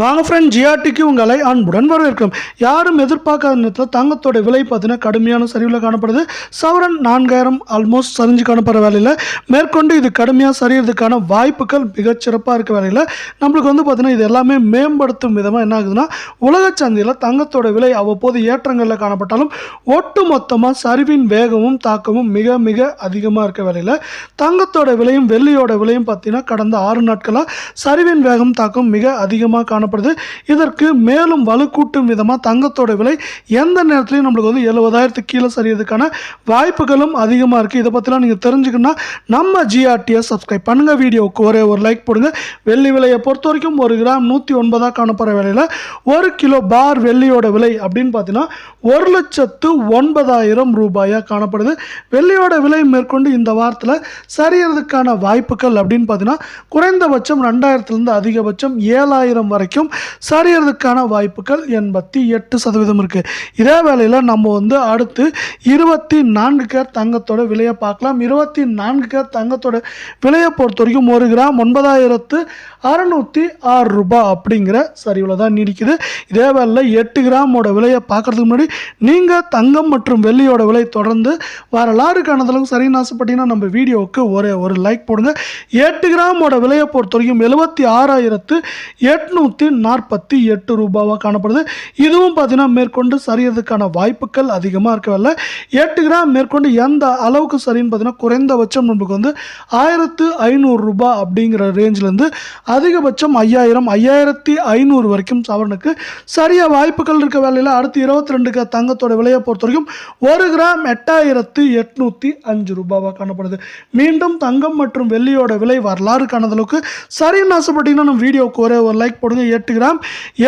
வாங்க ஃப்ரெண்ட் ஜிஆர்டிக்கு உங்களை அன்புடன் வரவேற்கும் யாரும் எதிர்பார்க்காத நேரத்தில் தங்கத்தோட விலை பார்த்தீங்கன்னா கடுமையான சரிவில் காணப்படுது. சவரன் நான்காயிரம் ஆல்மோஸ்ட் சரிஞ்சு காணப்படுற வேலையில். மேற்கொண்டு இது கடுமையாக சரியறதுக்கான வாய்ப்புகள் மிகச்சிறப்பாக இருக்க வேலையில். நம்மளுக்கு வந்து பார்த்திங்கன்னா இது எல்லாமே மேம்படுத்தும் விதமாக என்ன ஆகுதுன்னா உலக சந்தையில் தங்கத்தோட விலை அவ்வப்போது ஏற்றங்களில் காணப்பட்டாலும் ஒட்டு மொத்தமாக சரிவின் வேகமும் தாக்கமும் மிக மிக அதிகமாக இருக்க வேலையில். தங்கத்தோட விலையும் வெள்ளியோட விலையும் பார்த்தீங்கன்னா கடந்த ஆறு நாட்களாக சரிவின் வேகம் தாக்கம் மிக அதிகமாக காணப்படுது. இதற்கு மேலும் வலுக்கூட்டும் விதமாக தங்கத்தோட விலை எந்த நேரத்துலையும் நம்மளுக்கு வந்து எழுபதாயிரத்துக்கு கீழே சரியறதுக்கான வாய்ப்புகளும் அதிகமாக இருக்குது இதை பற்றிலாம் நீங்கள் தெரிஞ்சுக்கணும்னா நம்ம ஜிஆர்டிஎஸ் சப்ஸ்கிரைப் பண்ணுங்கள் வீடியோவுக்கு ஒரே ஒரு லைக் போடுங்க. வெள்ளி விலையை பொறுத்த வரைக்கும் ஒரு கிராம் நூற்றி ஒன்பதாக காணப்படுற விலையில் ஒரு கிலோ பார் வெள்ளியோட விலை அப்படின்னு பார்த்தீங்கன்னா ஒரு லட்சத்து ஒன்பதாயிரம் ரூபாயாக காணப்படுது. வெள்ளியோட விலை மேற்கொண்டு இந்த வாரத்தில் சரியறதுக்கான வாய்ப்புகள் அப்படின்னு பார்த்தீங்கன்னா குறைந்தபட்சம் ரெண்டாயிரத்துலேருந்து அதிகபட்சம் ஏழாயிரம் வரைக்கும் சரியறதுக்கான வாய்ப்புகள் எண்பத்தி எட்டு சதவீதம் இருக்குது இதே வேளையில் நம்ம வந்து அடுத்து இருபத்தி நான்கு கேர் தங்கத்தோட விலையை பார்க்கலாம். இருபத்தி நான்கு கேர் தங்கத்தோட விலையை பொறுத்த வரைக்கும் ஒரு கிராம் ஒன்பதாயிரத்து அறநூற்றி ஆறு ரூபாய் அப்படிங்கிற சரிவில் தான் நீடிக்குது. இதே வேளையில் எட்டு கிராமோட விலையை பார்க்கறதுக்கு முன்னாடி நீங்கள் தங்கம் மற்றும் வெள்ளியோட விலை தொடர்ந்து வரலாறு காணதளவுக்கு சரின்னு ஆசைப்பட்டீங்கன்னா நம்ம வீடியோவுக்கு ஒரே ஒரு லைக் போடுங்க. எட்டு கிராமோட விலையை பொறுத்த வரைக்கும் எழுபத்தி ஆறாயிரத்து எட்நூற்றி நாற்பத்தி எட்டு ரூபாவாக காணப்படுது. இதுவும் பார்த்தீங்கன்னா மேற்கொண்டு சரியறதுக்கான வாய்ப்புகள் அதிகமாக இருக்கவில்லை. எட்டு கிராம் மேற்கொண்டு எந்த அளவுக்கு சரின்னு பார்த்தீங்கன்னா குறைந்தபட்சம் நமக்கு வந்து ஆயிரத்து ஐநூறு ரூபா அப்படிங்கிற ரேஞ்சிலேருந்து அதிகபட்சம் ஐயாயிரம் ஐயாயிரத்தி ஐநூறு வரைக்கும் சவரனுக்கு சரியாக வாய்ப்புகள் இருக்க வேலையில் அடுத்து இருபத்தி ரெண்டுக்கு தங்கத்தோட விலையை பொறுத்த வரைக்கும் ஒரு கிராம் எட்டாயிரத்து எட்நூற்றி அஞ்சு ரூபாவாக காணப்படுது. மீண்டும் தங்கம் மற்றும் வெள்ளியோட விலை வரலாறு காணதளவுக்கு சரின்னு ஆசைப்பட்டீங்கன்னா நம்ம வீடியோவுக்கு ஒரே ஒரு லைக் போடுங்க. எட்டு கிராம்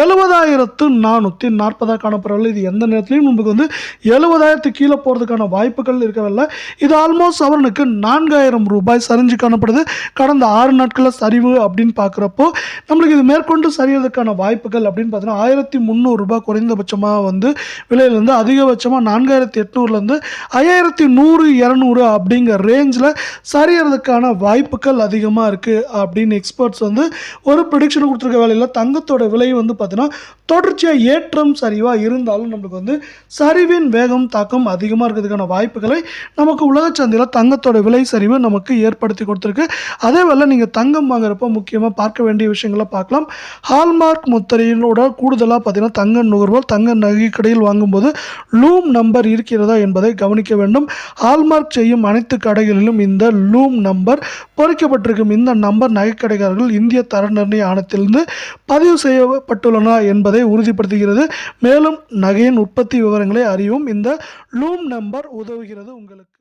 எழுபதாயிரத்து நானூற்றி நாற்பதாக காணப்படவில்லை இது எந்த நேரத்துலையும் நமக்கு வந்து எழுபதாயிரத்து கீழே போகிறதுக்கான வாய்ப்புகள் இருக்கவில்லை. இது ஆல்மோஸ்ட் அவனுக்கு நான்காயிரம் ரூபாய் சரிஞ்சு காணப்படுது. கடந்த ஆறு நாட்களில் சரிவு அப்படின்னு பார்க்குறப்போ நம்மளுக்கு இது மேற்கொண்டு சரியறதுக்கான வாய்ப்புகள் அப்படின்னு பார்த்தீங்கன்னா ஆயிரத்தி முந்நூறுரூபா குறைந்தபட்சமாக வந்து விலையிலேருந்து அதிகபட்சமாக நான்காயிரத்தி எட்நூறுலேருந்து ஐயாயிரத்தி நூறு இரநூறு அப்படிங்கிற ரேஞ்சில் சரியறதுக்கான வாய்ப்புகள் அதிகமாக இருக்குது அப்படின்னு எக்ஸ்பர்ட்ஸ் வந்து ஒரு ப்ரிடிக்ஷன் கொடுத்துருக்க வேலையில் தங்கத்தோட விலை வந்து பார்த்தீங்கன்னா தொடர்ச்சியாக ஏற்றம் சரிவாக இருந்தாலும் நம்மளுக்கு வந்து சரிவின் வேகம் தாக்கம் அதிகமாக இருக்கிறதுக்கான வாய்ப்புகளை நமக்கு உலக சந்தையில் தங்கத்தோட விலை சரிவு நமக்கு ஏற்படுத்தி கொடுத்துருக்கு. அதே வேலை நீங்கள் தங்கம் வாங்குறப்ப முக்கியமாக பார்க்க வேண்டிய விஷயங்களை பார்க்கலாம். ஹால்மார்க் முத்திரையினோட கூடுதலாக பார்த்தீங்கன்னா தங்க நுகர்வோர் தங்க நகை கடையில் வாங்கும்போது லூம் நம்பர் இருக்கிறதா என்பதை கவனிக்க வேண்டும். ஹால்மார்க் செய்யும் அனைத்து கடைகளிலும் இந்த லூம் நம்பர் பொறிக்கப்பட்டிருக்கும். இந்த நம்பர் நகைக்கடைக்காரர்கள் இந்திய தர நிர்ணய ஆணையத்திலிருந்து பதிவு செய்யப்பட்டுள்ளன என்பதை உறுதிப்படுத்துகிறது. மேலும் நகையின் உற்பத்தி விவரங்களை அறியவும் இந்த லூம் நம்பர் உதவுகிறது உங்களுக்கு.